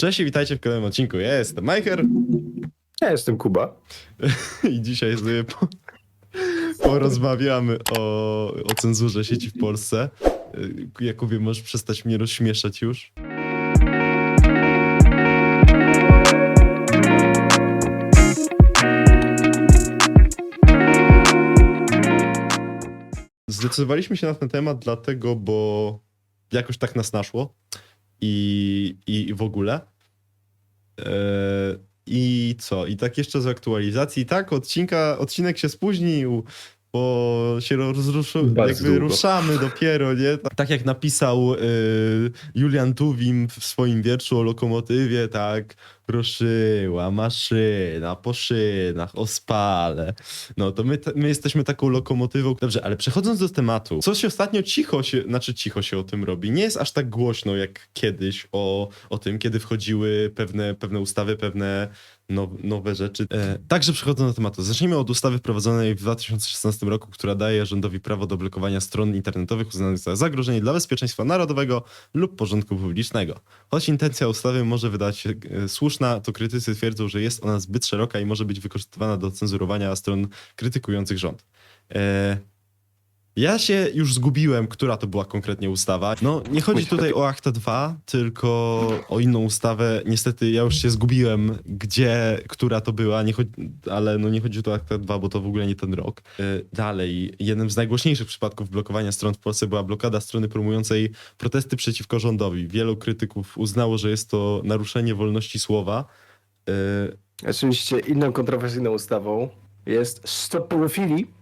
Cześć i witajcie w kolejnym odcinku. Ja jestem Majcher Ja jestem Kuba. i dzisiaj sobie po, porozmawiamy o, o cenzurze sieci w Polsce. Y, Jakubie, możesz przestać mnie rozśmieszać już? Zdecydowaliśmy się na ten temat dlatego, bo jakoś tak nas naszło i, i w ogóle. Eee, I co? I tak jeszcze z aktualizacji. Tak, odcinka, odcinek się spóźnił, bo się rozruszył, jakby ruszamy dopiero, nie? Tak jak napisał y, Julian Tuwim w swoim wierszu o lokomotywie, tak ruszyła maszyna po szynach, o spale. No to my, my jesteśmy taką lokomotywą. Dobrze, ale przechodząc do tematu, co się ostatnio cicho się, znaczy cicho się o tym robi. Nie jest aż tak głośno jak kiedyś o, o tym, kiedy wchodziły pewne, pewne ustawy, pewne now, nowe rzeczy. E, także przechodząc do tematu. Zacznijmy od ustawy wprowadzonej w 2016 roku, która daje rządowi prawo do blokowania stron internetowych uznanych za zagrożenie dla bezpieczeństwa narodowego lub porządku publicznego. Choć intencja ustawy może wydać się e, słuszna, to krytycy twierdzą, że jest ona zbyt szeroka i może być wykorzystywana do cenzurowania stron krytykujących rząd. E, ja się już zgubiłem, która to była konkretnie ustawa. No, nie chodzi tutaj o Akta 2, tylko o inną ustawę. Niestety ja już się zgubiłem, gdzie, która to była, nie chodzi, ale no nie chodzi tu o Akta 2, bo to w ogóle nie ten rok. E, Dalej, jednym z najgłośniejszych przypadków blokowania stron w Polsce była blokada strony promującej protesty przeciwko rządowi. Wielu krytyków uznało, że jest to naruszenie wolności słowa. E, Oczywiście inną kontrowersyjną ustawą jest Stop Pedofilii y,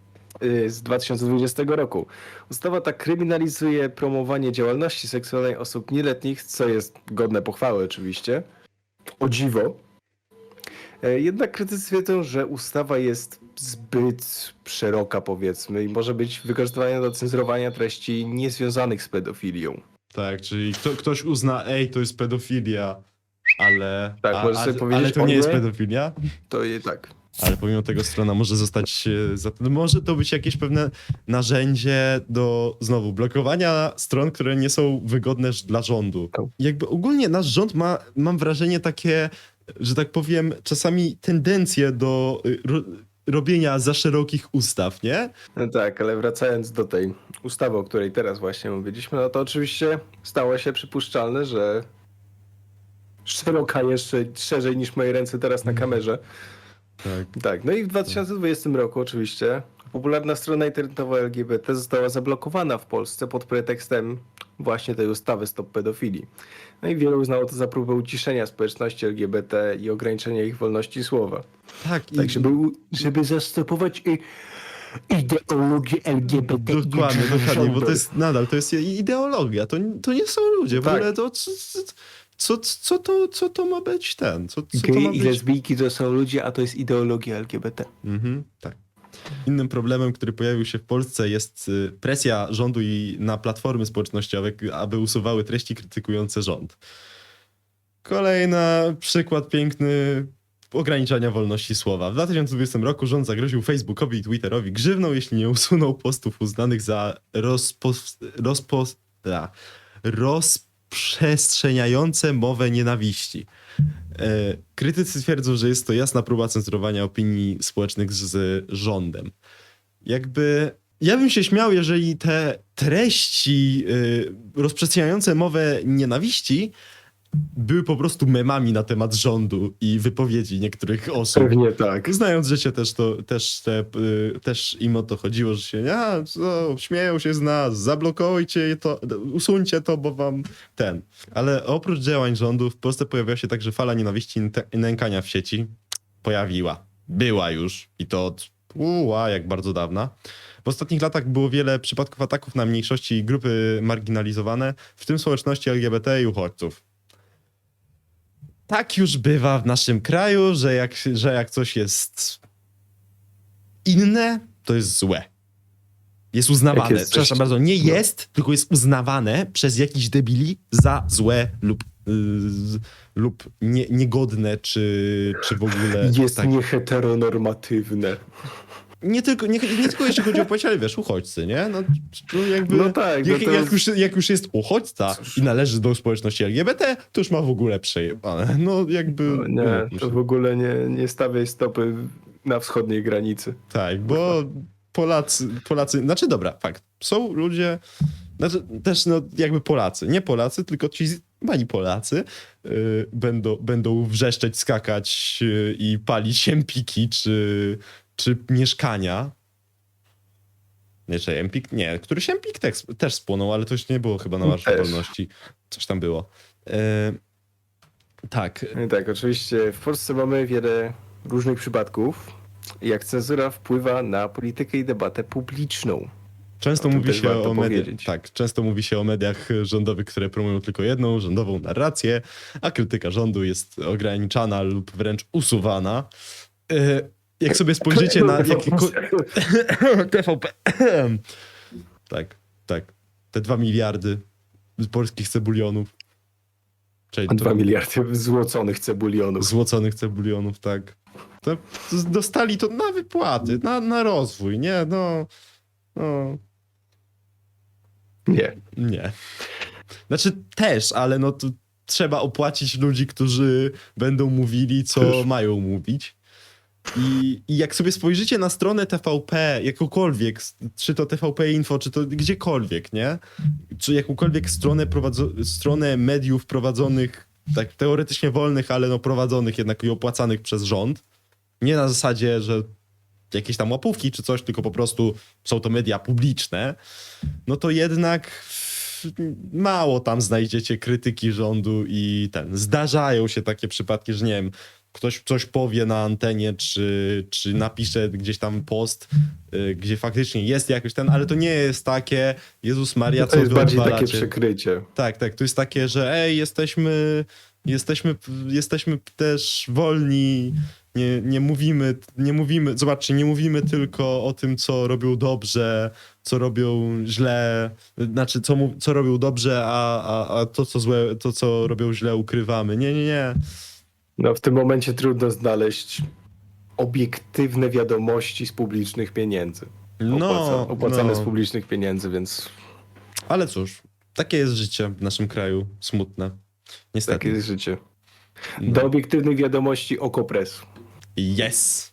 z 2020 roku. Ustawa ta kryminalizuje promowanie działalności seksualnej osób nieletnich, co jest godne pochwały oczywiście. O dziwo. E, Jednak krytycy twierdzą, że ustawa jest zbyt szeroka powiedzmy i może być wykorzystywana do cenzurowania treści niezwiązanych z pedofilią. Tak, czyli kto, ktoś uzna, ej, to jest pedofilia, ale. Tak, a, możesz a, sobie ale powiedzieć to nie jest pedofilia. To i tak. Ale pomimo tego strona może zostać. e, Za, może to być jakieś pewne narzędzie do znowu blokowania stron, które nie są wygodne ż- dla rządu. Tak. Jakby ogólnie nasz rząd ma, mam wrażenie, takie, że tak powiem, czasami tendencje do y, ro, robienia za szerokich ustaw, nie? No tak, ale wracając do tej ustawy, o której teraz właśnie mówiliśmy, no to oczywiście stało się przypuszczalne, że szeroka jeszcze szerzej niż moje ręce teraz na kamerze. Tak. Tak, no i w 2020 roku oczywiście popularna strona internetowa LGBT została zablokowana w Polsce pod pretekstem właśnie tej ustawy Stop Pedofilii. No i wielu uznało to za próbę uciszenia społeczności LGBT i ograniczenia ich wolności słowa. Tak, i Tak, żeby, u- żeby zastopować y, ideologię LGBT. i Dokładnie, dokładnie, bo to jest nadal, to jest ideologia, to, to nie są ludzie, w Tak. ogóle to co, co, co, to, co to ma być ten, co, co to ma i być... lesbijki to są ludzie, a to jest ideologia LGBT. Mhm, tak. Innym problemem, który pojawił się w Polsce jest y, presja rządu i na platformy społecznościowe, aby usuwały treści krytykujące rząd. Kolejny przykład piękny ograniczania wolności słowa. W 2020 roku rząd zagroził Facebookowi i Twitterowi grzywną, jeśli nie usunął postów uznanych za rozpos, rozpos, a, rozprzestrzeniające mowę nienawiści. E, Krytycy twierdzą, że jest to jasna próba cenzurowania opinii społecznych z, z rządem. Jakby. Ja bym się śmiał, jeżeli te treści y, rozprzestrzeniające mowę nienawiści były po prostu memami na temat rządu i wypowiedzi niektórych osób. Pewnie tak. Znając życie też to, też, te, y, też im o to chodziło, że się, a, co, śmieją się z nas, zablokujcie to, usuńcie to, bo wam ten. Ale oprócz działań rządu w Polsce pojawiła się także fala nienawiści i nękania w sieci. Pojawiła. Była już i to od uła, jak bardzo dawna. W ostatnich latach było wiele przypadków ataków na mniejszości i grupy marginalizowane, w tym społeczności LGBT i uchodźców tak już bywa w naszym kraju, że jak, że jak coś jest inne, to jest złe. Jest uznawane. Jest coś- Przepraszam bardzo, nie no. jest, tylko jest uznawane przez jakichś debili za złe lub, yy, lub nie, niegodne, czy, czy w ogóle. Jest tak. nieheteronormatywne. Nie tylko, nie, nie tylko jeśli chodzi o płeć, ale wiesz, uchodźcy, nie? No, to jakby, No tak, jak, jak, już, jak już jest uchodźca i należy do społeczności LGBT, to już ma w ogóle przejebane. No jakby... No, nie, to w ogóle nie, nie stawiaj stopy na wschodniej granicy. Tak, bo Polacy, Polacy, znaczy dobra, fakt, są ludzie, znaczy też no jakby Polacy, nie Polacy, tylko ci mani Polacy y, będą, będą wrzeszczeć, skakać y, i palić siempiki czy, czy mieszkania. Nie, czy Empik? Nie, któryś Empik też, też spłonął, ale to już nie było chyba na Marszu. Wolności. Coś tam było. E, tak, No tak, oczywiście w Polsce mamy wiele różnych przypadków, jak cenzura wpływa na politykę i debatę publiczną. Często mówi się o mediach, tak, często mówi się o mediach rządowych, które promują tylko jedną rządową narrację, a krytyka rządu jest ograniczana lub wręcz usuwana. E, Jak sobie spojrzycie na. TVP. tak, tak. Te dwa miliardy polskich cebulionów. Czyli Dwa miliardy złoconych cebulionów. złoconych cebulionów, tak. To to dostali to na wypłaty, na, na rozwój, nie? No, no, Nie. nie. Znaczy też, ale no to trzeba opłacić ludzi, którzy będą mówili, co mają mówić. I, I jak sobie spojrzycie na stronę TVP, jakąkolwiek, czy to TVP Info, czy to gdziekolwiek, nie? Czy jakąkolwiek stronę, prowadzo- stronę mediów prowadzonych, tak teoretycznie wolnych, ale no prowadzonych jednak i opłacanych przez rząd, nie na zasadzie, że jakieś tam łapówki czy coś, tylko po prostu są to media publiczne, no to jednak mało tam znajdziecie krytyki rządu i ten. Zdarzają się takie przypadki, że nie wiem, ktoś coś powie na antenie, czy, czy napisze gdzieś tam post, y, gdzie faktycznie jest jakoś ten, ale to nie jest takie, Jezus Maria, No to co jest wy bardziej takie odwalacie? przykrycie. Tak, tak. To jest takie, że ej, jesteśmy, jesteśmy, jesteśmy też wolni. Nie, nie mówimy, nie mówimy, zobaczcie, nie mówimy tylko o tym, co robią dobrze, co robią źle, znaczy, co, mu- co robią dobrze, a, a, a to, co złe, to, co robią źle, ukrywamy. Nie, nie, nie. No w tym momencie trudno znaleźć obiektywne wiadomości z publicznych pieniędzy. No, Opłaca, opłacane z no. publicznych pieniędzy, więc Ale cóż, takie jest życie w naszym kraju, smutne. Niestety. takie jest życie. No. Do obiektywnych wiadomości Okopres. Yes.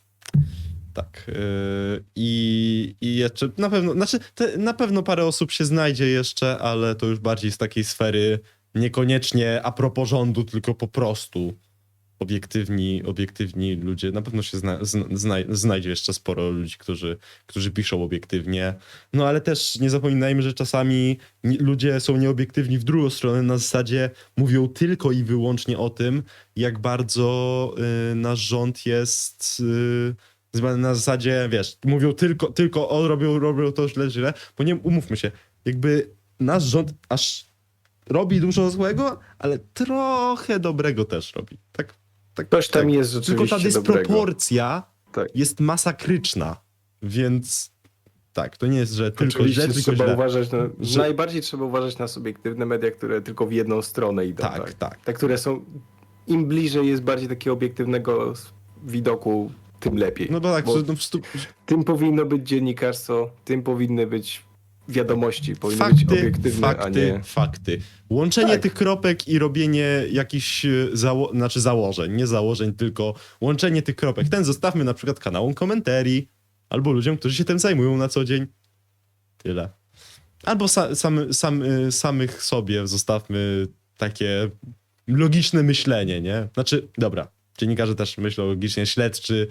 Tak. Yy, I, I jeszcze na pewno, znaczy te, na pewno parę osób się znajdzie jeszcze, ale to już bardziej z takiej sfery niekoniecznie a propos rządu, tylko po prostu obiektywni, obiektywni ludzie. Na pewno się zna, zna, znaj- znajdzie jeszcze sporo ludzi, którzy, którzy piszą obiektywnie. No ale też nie zapominajmy, że czasami ludzie są nieobiektywni w drugą stronę, na zasadzie mówią tylko i wyłącznie o tym, jak bardzo y, nasz rząd jest y, na zasadzie, wiesz, mówią tylko, tylko o, robią, robią to źle, źle, bo nie, umówmy się, jakby nasz rząd aż robi dużo złego, ale trochę dobrego też robi. Tak, tak, Coś tam tak. jest Tylko rzeczywiście ta dobrego. dysproporcja Tak. jest masakryczna, więc tak, to nie jest, że tylko Oczywiście źle, tylko trzeba źle. uważać na, Że- najbardziej trzeba uważać na subiektywne media, które tylko w jedną stronę idą. Tak, Tak, tak. Te, które są im bliżej jest bardziej takiego obiektywnego widoku, tym lepiej. No bo tak, Bo że no, w stu... Tym powinno być dziennikarstwo, tym powinny być wiadomości, powinny być fakty, obiektywne, fakty, a nie... fakty. Łączenie Tak. tych kropek i robienie jakichś e, zało... znaczy założeń, nie założeń, tylko łączenie tych kropek. Ten zostawmy na przykład kanałom komentarii, albo ludziom, którzy się tym zajmują na co dzień. Tyle. Albo sa, sam, sam, y, samych sobie zostawmy takie logiczne myślenie, nie? Znaczy, dobra, dziennikarze też myślą logicznie, śledczy,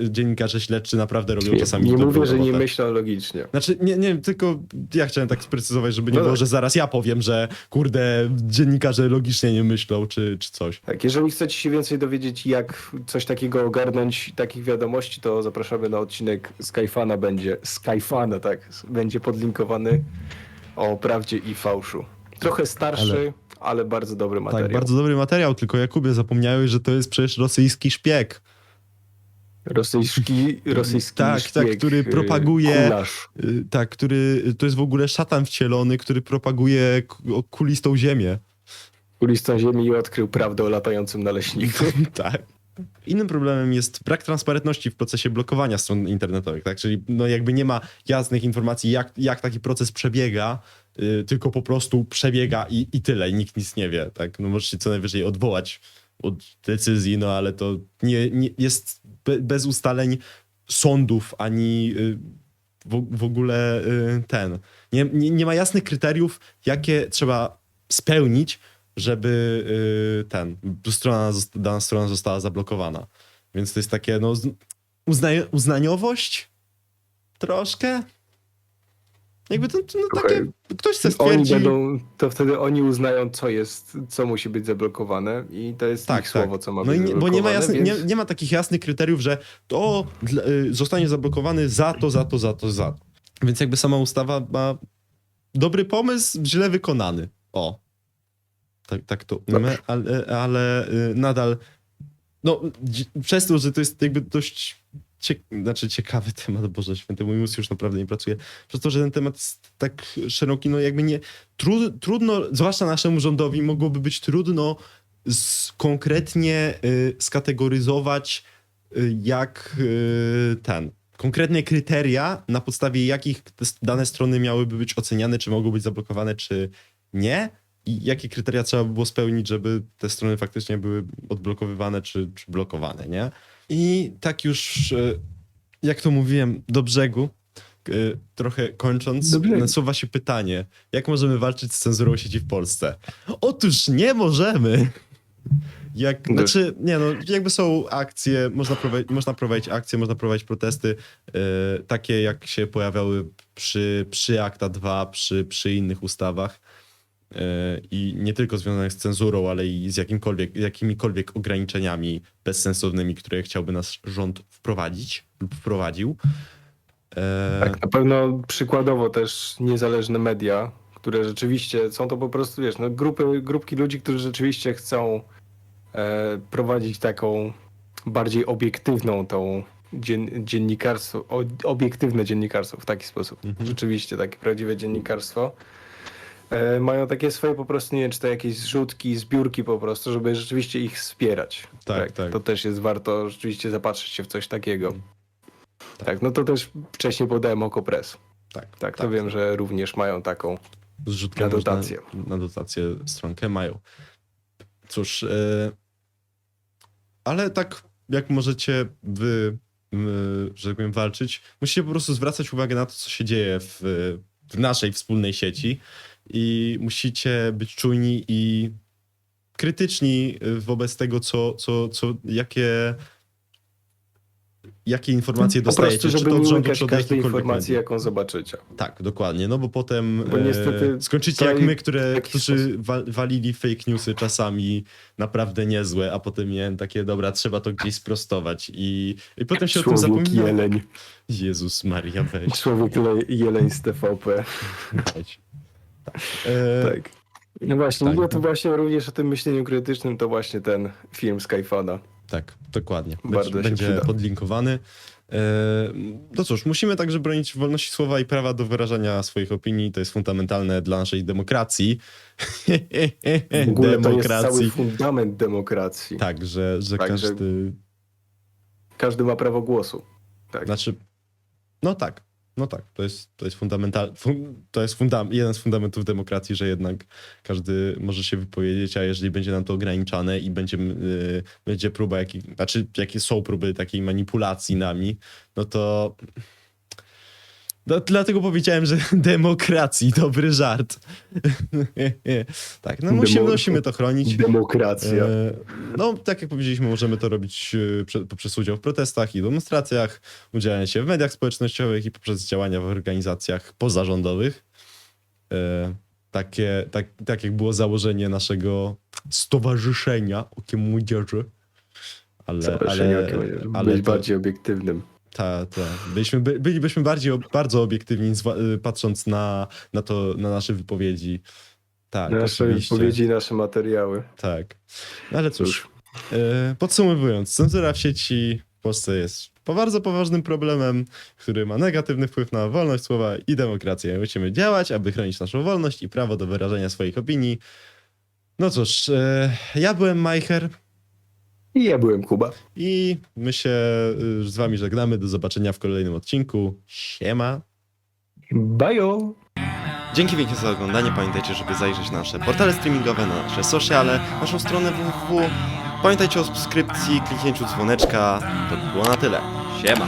dziennikarze śledczy naprawdę robią Nie, czasami nie mówię, że nie myślą logicznie. Znaczy, nie, nie, tylko ja chciałem tak sprecyzować, żeby nie No było, tak. że zaraz ja powiem, że kurde, dziennikarze logicznie nie myślą, czy, czy coś. Tak, jeżeli chcecie się więcej dowiedzieć, jak coś takiego ogarnąć, takich wiadomości, to zapraszamy na odcinek Skyfana będzie, Skyfana, tak, będzie podlinkowany o prawdzie i fałszu. Trochę starszy, ale, bardzo dobry materiał. Tak, bardzo dobry materiał, tylko Jakubie zapomniałeś, że to jest przecież rosyjski szpieg. Rosyjski, rosyjski Tak, szpieg, tak, który y, propaguje- Kulasz. Y, Tak, który, to jest w ogóle szatan wcielony, który propaguje k- okulistą ziemię. Kulistą ziemi i odkrył prawdę o latającym naleśniku. tak. innym problemem jest brak transparentności w procesie blokowania stron internetowych, tak? Czyli no jakby nie ma jasnych informacji, jak, jak taki proces przebiega, yy, tylko po prostu przebiega i, i tyle, i nikt nic nie wie, tak? No możesz się co najwyżej odwołać od decyzji, no ale to nie, nie jest be, bez ustaleń sądów, ani yy, w, w ogóle yy, ten. Nie, nie, nie ma jasnych kryteriów, jakie trzeba spełnić, żeby ten, strona, dana strona została zablokowana. Więc to jest takie, no, uzna- uznaniowość troszkę. Jakby to, to no, takie, ktoś chce Oni stwierdzi... będą, to wtedy oni uznają, co jest, co musi być zablokowane i to jest Tak, ich tak. słowo, co ma No być i nie, bo nie ma, zablokowane, jasny, więc... nie, nie ma takich jasnych kryteriów, że to dla- y, zostanie zablokowany za to, za to, za to, za to. Więc jakby sama ustawa ma dobry pomysł, źle wykonany. O. Tak, tak to ujmę, ale, ale y, nadal no, dzi- przez to, że to jest jakby dość cie, znaczy ciekawy temat, Boże Święty, mój mózg już naprawdę nie pracuje, przez to, że ten temat jest tak szeroki, no jakby nie, trud, trudno, zwłaszcza naszemu rządowi mogłoby być trudno konkretnie y, skategoryzować y, jak y, ten, konkretne kryteria, na podstawie jakich dane strony miałyby być oceniane, czy mogą być zablokowane, czy nie. I jakie kryteria trzeba by było spełnić, żeby te strony faktycznie były odblokowywane czy, czy blokowane, nie? I tak już, e, jak to mówiłem, do brzegu, e, trochę kończąc, Do brzegu. nasuwa się pytanie, jak możemy walczyć z cenzurą sieci w Polsce? Otóż nie możemy! Jak, No. znaczy, nie no, jakby są akcje, można prowadzić, można prowadzić akcje, można prowadzić protesty, e, takie jak się pojawiały przy, przy Akta 2, przy, przy innych ustawach i nie tylko związanych z cenzurą, ale i z jakimkolwiek, jakimikolwiek ograniczeniami bezsensownymi, które chciałby nasz rząd wprowadzić lub wprowadził. E, Tak, na pewno przykładowo też niezależne media, które rzeczywiście są to po prostu, wiesz, no grupy, grupki ludzi, którzy rzeczywiście chcą e, prowadzić taką bardziej obiektywną tą dzien, dziennikarstwo, o, obiektywne dziennikarstwo w taki sposób. Mhm. Rzeczywiście takie prawdziwe dziennikarstwo. E, mają takie swoje po prostu, nie wiem, czy to jakieś zrzutki, zbiórki po prostu, żeby rzeczywiście ich wspierać. Tak, tak. To też jest warto rzeczywiście zapatrzeć się w coś takiego. Tak. Tak, no to też wcześniej podałem Okopres. tak, Tak, to wiem, że również mają taką. zrzutkę Na dotację. Na dotację stronkę mają. Cóż, e, ale tak jak możecie wy, że tak powiem, walczyć, musicie po prostu zwracać uwagę na to, co się dzieje w, w naszej wspólnej sieci i musicie być czujni i krytyczni wobec tego, co, co, co jakie jakie informacje Po dostajecie, prostu, czy żeby to od nie rządu, czy każdej informacji, jaką zobaczycie. Tak, dokładnie, no bo potem Bo niestety e, skończycie to jak my, które, którzy walili fake newsy czasami naprawdę niezłe, a potem miałem takie, dobra, trzeba to gdzieś sprostować i, i potem się o tym Człowiek zapomina. jeleń. Jezus Maria, weź. Człowiek le- jeleń z TVP. weź. Tak. E, Tak. No właśnie, tak, mówię tu no. właśnie również o tym myśleniu krytycznym, to właśnie ten film Skyfana. tak, dokładnie. Bardzo Będzie, będzie przyda. podlinkowany. E, no cóż, musimy także bronić wolności słowa i prawa do wyrażania swoich opinii. To jest fundamentalne dla naszej demokracji. W ogóle to jest cały demokracji. fundament demokracji. Tak, że, że Tak, że- każdy. Każdy ma prawo głosu. Tak. Znaczy, no tak, no tak, to jest, to jest fundamental, fun, to jest fundam, jeden z fundamentów demokracji, że jednak każdy może się wypowiedzieć, a jeżeli będzie nam to ograniczane i będzie, yy, będzie próba, jakiej, znaczy jakie są próby takiej manipulacji nami, no to no, dlatego powiedziałem, że demokracji, dobry żart. tak, no musimy, Demo- musimy to chronić. Demokracja. E, No, tak jak powiedzieliśmy, możemy to robić e, prze- poprzez udział w protestach i demonstracjach, udzielanie się w mediach społecznościowych i poprzez działania w organizacjach pozarządowych. E, Takie, tak, tak jak było założenie naszego stowarzyszenia Okiem Młodzieży. Ale, Zaproszenie ale, ale, ale być to- bardziej obiektywnym. Ta, ta. Byliśmy, by, bylibyśmy bardziej, ob- bardzo obiektywni, zwa- y, patrząc na, na to, na nasze wypowiedzi. Tak, nasze oczywiście. wypowiedzi i nasze materiały. Tak. No ale cóż, e, podsumowując, cenzura w sieci w Polsce jest po bardzo poważnym problemem, który ma negatywny wpływ na wolność słowa i demokrację. Musimy działać, aby chronić naszą wolność i prawo do wyrażania swoich opinii. No cóż, e, ja byłem Majcher. I ja byłem Kuba. I my się y, z wami żegnamy. Do zobaczenia w kolejnym odcinku. Siema. Bajo! Dzięki wielkie za oglądanie. Pamiętajcie, żeby zajrzeć na nasze portale streamingowe, na nasze sociale, naszą stronę www. Pamiętajcie o subskrypcji, kliknięciu dzwoneczka. To by było na tyle. Siema.